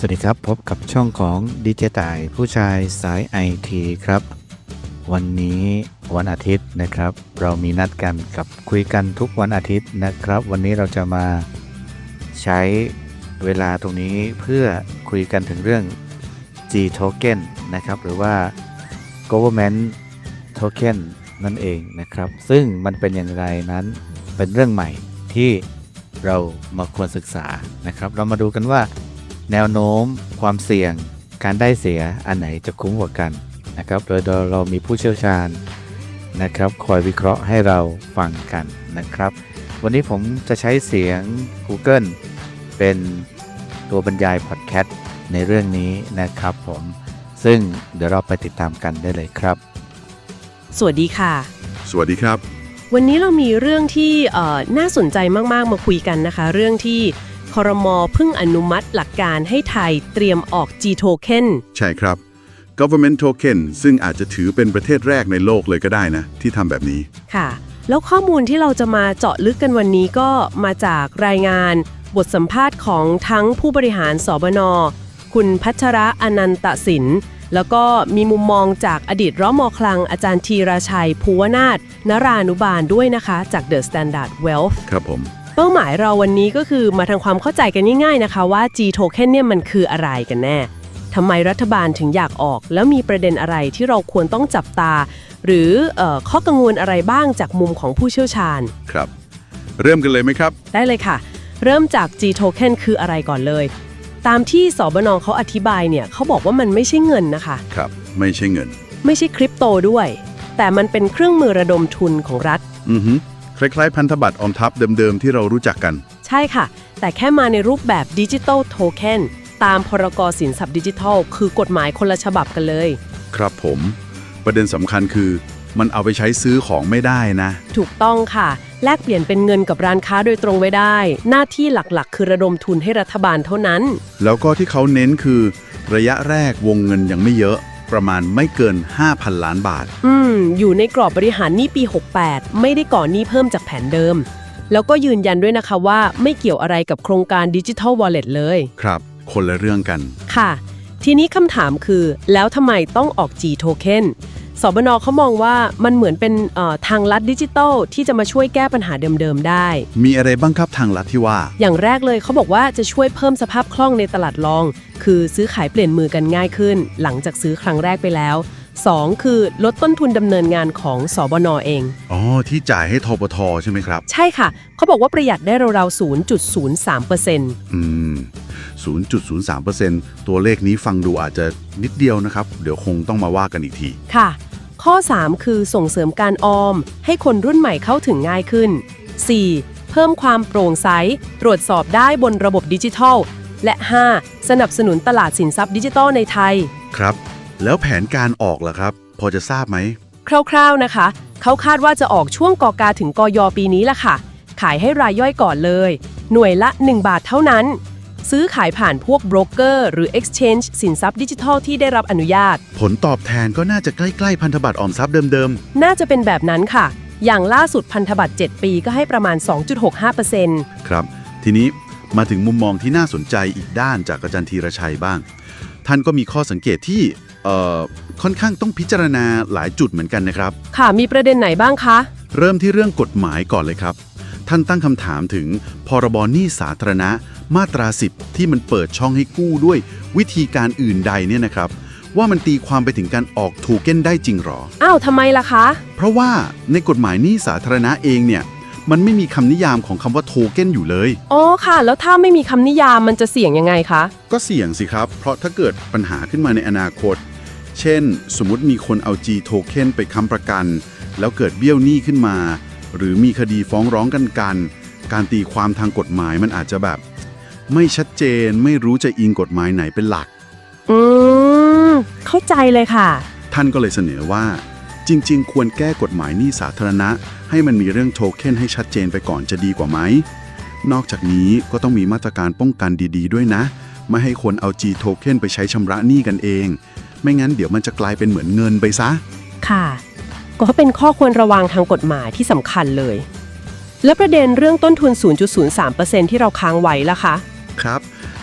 สวัสดีครับ พบกับช่องของดีเจต่ายผู้ชายสายไอทีครับ วันนี้วันอาทิตย์นะครับ เรามีนัดกันกับคุยกันทุกวันอาทิตย์นะครับ วันนี้เราจะมาใช้เวลาตรงนี้เพื่อคุยกันถึงเรื่อง G token นะครับ หรือว่า government token นั่นเองนะครับ ซึ่งมันเป็นอย่างไรนั้นเป็นเรื่องใหม่ที่เรามาควรศึกษานะครับ เรามาดูกันว่า แนวโน้ม ความเสี่ยง การได้เสียอันไหนจะคุ้มกว่ากันนะครับโดยโดยเรามีผู้เชี่ยวชาญนะครับคอยวิเคราะห์ให้เราฟังกันนะครับ วันนี้ผมจะใช้เสียง Google เป็นตัวบรรยายพอดแคสต์ในเรื่องนี้นะครับผมซึ่งเดี๋ยวเราไปติดตามกันได้เลยครับ สวัสดีค่ะ สวัสดีครับ วันนี้เรามีเรื่องที่เอ่อน่าสนใจมาก ๆ มาคุยกันนะคะ เรื่องที่ค อรมอเพิ่งอนุมัติหลักการให้ไทยเตรียมออก G token ใช่ครับ government token ซึ่งอาจจะถือเป็นประเทศแรกในโลกเลยก็ได้นะ ที่ทำแบบนี้ ค่ะ แล้วข้อมูลที่เราจะมาเจาะลึกกันวันนี้ก็มาจากรายงาน บทสัมภาษณ์ของทั้งผู้บริหารสบน คุณพัชระอนันตสินแล้วก็มีมุมมองจากอดีตร้อมอคลังอาจารย์ธีราชัย ภูวนาถนรานุบาลด้วยนะคะ จาก The Standard Wealth ครับผม เป้าหมายเราวันนี้ก็คือมาทำความเข้าใจกันง่ายๆนะคะว่า G token เนี่ยมันคืออะไรกันแน่ทำไมรัฐบาลถึงอยากออก แล้วมีประเด็นอะไรที่เราควรต้องจับตา หรือเออข้อกังวลอะไรบ้างจากมุมของผู้เชี่ยวชาญ ครับ เริ่มกันเลยไหมครับ ได้เลยค่ะ เริ่มจาก G token คืออะไรก่อนเลย ตามที่สบนเขาอธิบายเนี่ยเขาบอกว่ามันไม่ใช่เงินนะคะ ครับ ไม่ใช่เงิน ไม่ใช่คริปโตด้วย แต่มันเป็นเครื่องมือระดมทุนของรัฐ อือฮึ คล้ายๆพันธบัตรออมทรัพย์เดิมๆ ที่เรารู้จักกัน ใช่ค่ะ แต่แค่มาในรูปแบบดิจิ t a ลโทเค็นตามพรกสินทรัพย์ดิจิทัล คือกฎหมายคนละฉบับกันเลย ครับผม ประเด็นสำคัญคือ มันเอาไปใช้ซื้อของไม่ได้นะ ถูกต้องค่ะ แลกเปลี่ยนเป็นเงินกับร้านค้าโดยตรงไว้ได้ หน้าที่หลักๆ คือระดมทุนให้รัฐบาลเท่านั้น แล้วก็ที่เขาเน้นคือ ระยะแรกวงเงินยังไม่เยอะ ประมาณไม่เกิน 5,000 ล้านบาท อืม อยู่ในกรอบบริหารหนี้ปี 68 ไม่ได้ก่อหนี้เพิ่มจากแผนเดิม แล้วก็ยืนยันด้วยนะคะว่าไม่เกี่ยวอะไรกับโครงการดิจิทัลวอลเล็ตเลย ครับ คนละเรื่องกัน ค่ะ ทีนี้คำถามคือ แล้วทำไมต้องออก G token สบนเขามองว่ามันเหมือนเป็นเอ่อทางลัดดิจิทัลที่จะมาช่วยแก้ปัญหาเดิมๆได้ มีอะไรบ้างครับทางลัดที่ว่า อย่างแรกเลยเขาบอกว่าจะช่วยเพิ่มสภาพคล่องในตลาดรอง คือซื้อขายเปลี่ยนมือกันง่ายขึ้น หลังจากซื้อครั้งแรกไปแล้ว 2 คือลดต้นทุนดำเนินงานของสบนเอง อ๋อ ที่จ่ายให้ทปทใช่ไหมครับ ใช่ค่ะ เขาบอกว่าประหยัดได้ราวๆ 0.03%อืม 0.03%ตัวเลขนี้ฟังดูอาจจะนิดเดียวนะครับ เดี๋ยวคงต้องมาว่ากันอีกที ค่ะ ข้อ 3 คือส่งเสริมการออม ให้คนรุ่นใหม่เข้าถึงง่ายขึ้น 4. เพิ่มความโปร่งใส ตรวจสอบได้บนระบบดิจิทัล และ 5. สนับสนุนตลาดสินทรัพย์ดิจิทัลในไทย ครับ แล้วแผนการออกล่ะครับ พอจะทราบไหม คร่าวๆนะคะ เขาคาดว่าจะออกช่วงกกาถึงกยปีนี้ล่ะค่ะ ขายให้รายย่อยก่อนเลย หน่วยละ 1 บาทเท่านั้น ซื้อขายผ่านพวกโบรกเกอร์หรือ Exchange สินทรัพย์ดิจิทัลที่ได้รับอนุญาต ผลตอบแทนก็น่าจะใกล้ๆ พันธบัตรออมทรัพย์เดิมน่าจะเป็นแบบนั้นค่ะ อย่างล่าสุดพันธบัตร 7 ปีก็ให้ประมาณ 2.65%ๆ ครับ ทีนี้มาถึงมุมมองที่น่าสนใจอีกด้านจากอาจารย์ธีรชัยบ้าง ท่านก็มีข้อสังเกตที่เอ่อค่อนข้างต้องพิจารณาหลายจุดเหมือนกันนะครับ ค่ะ มีประเด็นไหนบ้างคะ เริ่มที่เรื่องกฎหมายก่อนเลยครับ ท่านตั้งคำถามถึงพรบหนี้สาธารณะ มาตรา 10 ที่มันเปิดช่องให้กู้ด้วยวิธีการอื่นใดเนี่ยนะครับ ว่ามันตีความไปถึงการออกทูเก้นได้จริงหรอ อ้าวทำไมล่ะคะ เพราะว่าในกฎหมายหนี้สาธารณะเองเนี่ยมันไม่มีคำนิยามของคำว่าโทเก้นอยู่เลย อ๋อค่ะ แล้วถ้าไม่มีคำนิยามมันจะเสี่ยงยังไงคะ ก็เสี่ยงสิครับ เพราะถ้าเกิดปัญหาขึ้นมาในอนาคต เช่น สมมุติมีคนเอา G token ไปค้ำประกัน แล้วเกิดเบี้ยวหนี้ขึ้นมา หรือมีคดีฟ้องร้องกันกัน การตีความทางกฎหมายมันอาจจะแบบ ไม่ชัดเจนไม่รู้จะอิงกฎหมายไหนเป็นหลัก อืม เข้าใจเลยค่ะ ท่านก็เลยเสนอว่า จริง ๆ ควรแก้กฎหมายหนี้สาธารณะ ให้มันมีเรื่องโทเค็นให้ชัดเจนไปก่อนจะดีกว่าไหม นอกจากนี้ก็ต้องมีมาตรการป้องกันดี ๆ ด้วยนะ ไม่ให้คนเอา G token ไปใช้ชำระหนี้กันเอง ไม่งั้นเดี๋ยวมันจะกลายเป็นเหมือนเงินไปซะ ค่ะ ก็เป็นข้อควรระวังทางกฎหมายที่สำคัญเลย และประเด็นเรื่องต้นทุน 0.03%ที่เราค้างไว้ล่ะคะ ครับ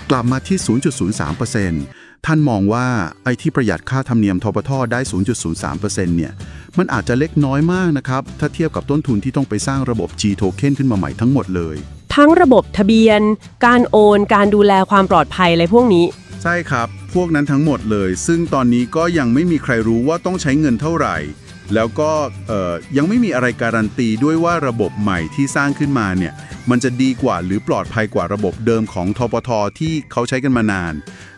กลับมาที่ 0.03%ท่านมองว่าไอ้ที่ประหยัดค่าธรรมเนียมทบทได้ 0.03%เนี่ย มันอาจจะเล็กน้อยมากนะครับ ถ้าเทียบกับต้นทุนที่ต้องไปสร้างระบบ G token ขึ้นมาใหม่ทั้งหมดเลย ทั้งระบบทะเบียน การโอน การดูแลความปลอดภัยอะไรพวกนี้ ใช่ครับ พวกนั้นทั้งหมดเลย ซึ่งตอนนี้ก็ยังไม่มีใครรู้ว่าต้องใช้เงินเท่าไหร่ แล้วก็เอ่อยังไม่มีอะไรการันตีด้วยว่าระบบใหม่ที่สร้างขึ้นมาเนี่ยมันจะดีกว่าหรือปลอดภัยกว่าระบบเดิมของทปทที่เขาใช้กันมานาน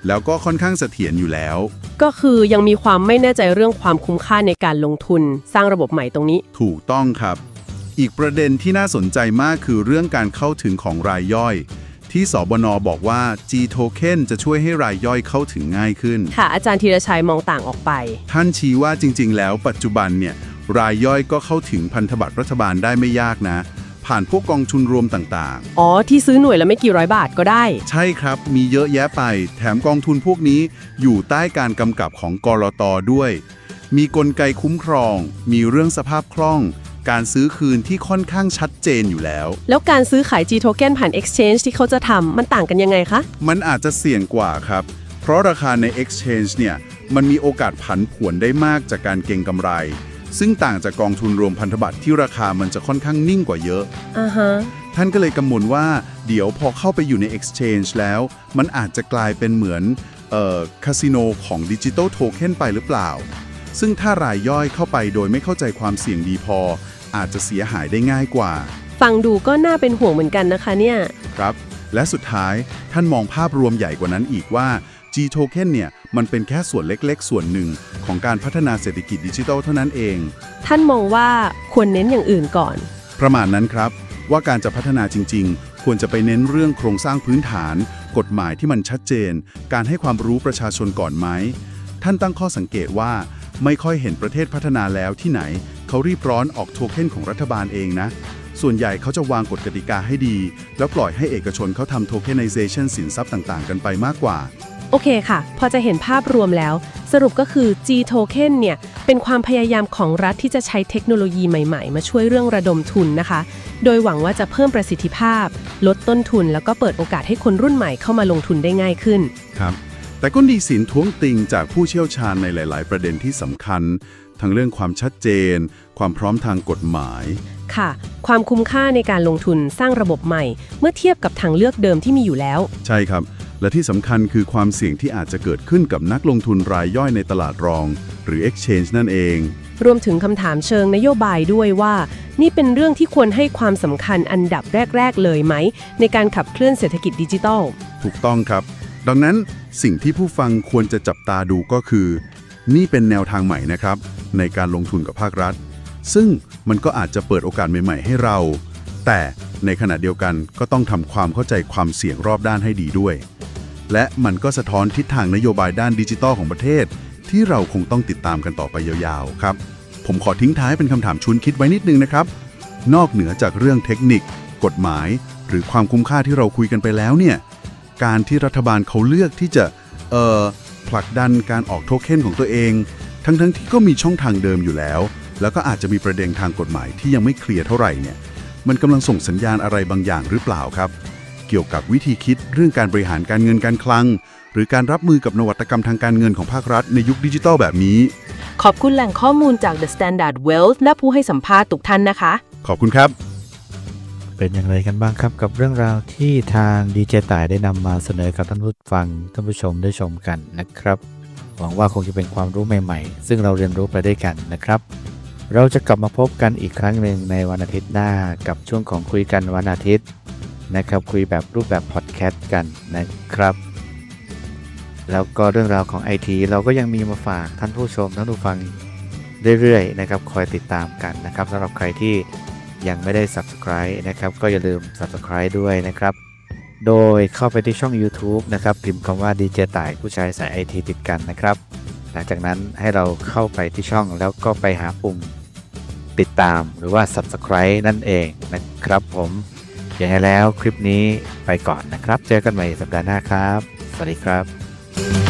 แล้วก็ค่อนข้างเสถียรอยู่แล้ว ก็คือยังมีความไม่แน่ใจเรื่องความคุ้มค่าในการลงทุน สร้างระบบใหม่ตรงนี้ ถูกต้องครับ อีกประเด็นที่น่าสนใจมากคือเรื่องการเข้าถึงของรายย่อย ที่สบนบอกว่า G token จะช่วยให้รายย่อยเข้าถึงง่ายขึ้น ค่ะ อาจารย์ธีรชัยมองต่างออกไป ท่านชี้ว่าจริง ๆ แล้วปัจจุบันเนี่ยรายย่อยก็เข้าถึงพันธบัตรรัฐบาลได้ไม่ยากนะ ผ่านพวกกองทุนรวมต่างอ๋อ ที่ซื้อหน่วยละไม่กี่ร้อยบาทก็ได้ ๆ ใช่ครับ มีเยอะแยะไป แถมกองทุนพวกนี้อยู่ใต้การกำกับของกรตด้วย มีกลไกคุ้มครอง มีเรื่องสภาพคล่อง การซื้อคืนที่ค่อนข้างชัดเจนอยู่แล้ว แล้วการซื้อขาย G token ผ่าน exchange ที่เขาจะทำมันต่างกันยังไงคะ มันอาจจะเสี่ยงกว่าครับ เพราะราคาใน Exchange เนี่ยมันมีโอกาสผันผวนได้มากจากการเก็งกำไร ซึ่งต่างจากกองทุนรวมพันธบัตรที่ราคามันจะค่อนข้างนิ่งกว่าเยอะ อ่าฮะ ท่านก็เลยกังวลว่าเดี๋ยวพอเข้าไปอยู่ใน Exchange แล้ว มันอาจจะกลายเป็นเหมือนเอ่อคาสิโนของดิจิ t a ลโทเค็นไปหรือเปล่า ซึ่งถ้ารายย่อยเข้าไปโดยไม่เข้าใจความเสี่ยงดีพอ อาจจะเสียหายได้ง่ายกว่า ฟังดูก็น่าเป็นห่วงเหมือนกันนะคะเนี่ย ครับ และสุดท้ายท่านมองภาพรวมใหญ่กว่านั้นอีกว่า G token เนี่ยมันเป็นแค่ส่วนเล็กๆ ส่วนหนึ่งของการพัฒนาเศรษฐกิจดิจิทัลเท่านั้นเอง ท่านมองว่าควรเน้นอย่างอื่นก่อน ประมาณนั้นครับ ว่าการจะพัฒนาจริง ๆ ควรจะไปเน้นเรื่องโครงสร้างพื้นฐาน กฎหมายที่มันชัดเจน การให้ความรู้ประชาชนก่อนไหมท่านตั้งข้อสังเกตว่าไม่ค่อยเห็นประเทศพัฒนาแล้วที่ไหน เขารีบร้อนออกโทเค็นของรัฐบาลเองนะ ส่วนใหญ่เขาจะวางกฎกติกาให้ดี แล้วปล่อยให้เอกชนเขาทำโทเค็นไนเซชันสินทรัพย์ต่าง ๆ กันไปมากกว่า โอเคค่ะ พอจะเห็นภาพรวมแล้ว สรุปก็คือ G token เนี่ย เป็นความพยายามของรัฐที่จะใช้เทคโนโลยีใหม่ ๆ มาช่วยเรื่องระดมทุนนะคะ โดยหวังว่าจะเพิ่มประสิทธิภาพ ลดต้นทุน แล้วก็เปิดโอกาสให้คนรุ่นใหม่เข้ามาลงทุนได้ง่ายขึ้น ครับ แต่ก็มีสินท้วงติงจากผู้เชี่ยวชาญในหลาย ๆ ประเด็นที่สำคัญ ทั้งเรื่องความชัดเจน ความพร้อมทางกฎหมาย ค่ะ ความคุ้มค่าในการลงทุนสร้างระบบใหม่ เมื่อเทียบกับทางเลือกเดิมที่มีอยู่แล้ว ใช่ครับ และที่สำคัญคือความเสี่ยงที่อาจจะเกิดขึ้นกับนักลงทุนรายย่อยในตลาดรอง หรือ Exchange นั่นเอง รวมถึงคำถามเชิงนโยบายด้วยว่า นี่เป็นเรื่องที่ควรให้ความสำคัญอันดับแรก ๆ เลยไหม ในการขับเคลื่อนเศรษฐกิจดิจิทัล ถูกต้องครับ ดังนั้นสิ่งที่ผู้ฟังควรจะจับตาดูก็คือ นี่เป็นแนวทางใหม่นะครับ ในการลงทุนกับภาครัฐ ซึ่งมันก็อาจจะเปิดโอกาสใหม่ ๆ ให้เรา แต่ในขณะเดียวกันก็ต้องทำความเข้าใจความเสี่ยงรอบด้านให้ดีด้วย และมันก็สะท้อนทิศทางนโยบายด้านดิจิทัลของประเทศ ที่เราคงต้องติดตามกันต่อไปยาวๆ ครับ ผมขอทิ้งท้ายเป็นคำถามชวนคิดไว้นิดนึงนะครับ นอกเหนือจากเรื่องเทคนิค กฎหมาย หรือความคุ้มค่าที่เราคุยกันไปแล้วเนี่ยการที่รัฐบาลเขาเลือกที่จะเอ่อ ผลักดันการออกโทเค็นของตัวเอง ทั้งๆที่ก็มีช่องทางเดิมอยู่แล้ว แล้วก็อาจจะมีประเด็นทางกฎหมายที่ยังไม่เคลียร์เท่าไหร่เนี่ยมันกำลังส่งสัญญาณอะไรบางอย่างหรือเปล่าครับ เกี่ยวกับวิธีคิดเรื่องการบริหารการเงินการคลัง หรือการรับมือกับนวัตกรรมทางการเงินของภาครัฐในยุคดิจิทัลแบบนี้ ขอบคุณแหล่งข้อมูลจาก The Standard Wealth และผู้ให้สัมภาษณ์ทุกท่านนะคะ ขอบคุณครับ เป็นอย่างไรกันบ้างครับกับเรื่องราวที่ทางดีเจต่ายได้นำมาเสนอกับท่านผู้ฟังท่านผู้ชมได้ชมกันนะครับ หวังว่าคงจะเป็นความรู้ใหม่ๆ ซึ่งเราเรียนรู้ไปด้วยกันนะครับ เราจะกลับมาพบกันอีกครั้งหนึ่งในวันอาทิตย์หน้ากับช่วงของคุยกันวันอาทิตย์นะครับ คุยแบบรูปแบบพอดแคสต์กันนะครับ แล้วก็เรื่องราวของไอทีเราก็ยังมีมาฝากท่านผู้ชมท่านผู้ฟังเรื่อยๆนะครับคอยติดตามกันนะครับสำหรับใครที่ ยังไม่ได้ Subscribe นะครับ ก็อย่าลืม Subscribe ด้วยนะครับ โดยเข้าไปที่ช่อง YouTube นะครับ พิมพ์คำว่าดีเจต่ายผู้ชายสายไอทีติดกันนะครับ หลังจากนั้นให้เราเข้าไปที่ช่องแล้วก็ไปหาปุ่มติดตามหรือว่า Subscribe นั่นเองนะครับผมอย่างไรแล้วคลิปนี้ไปก่อนนะครับ เจอกันใหม่สัปดาห์หน้าครับ สวัสดีครับ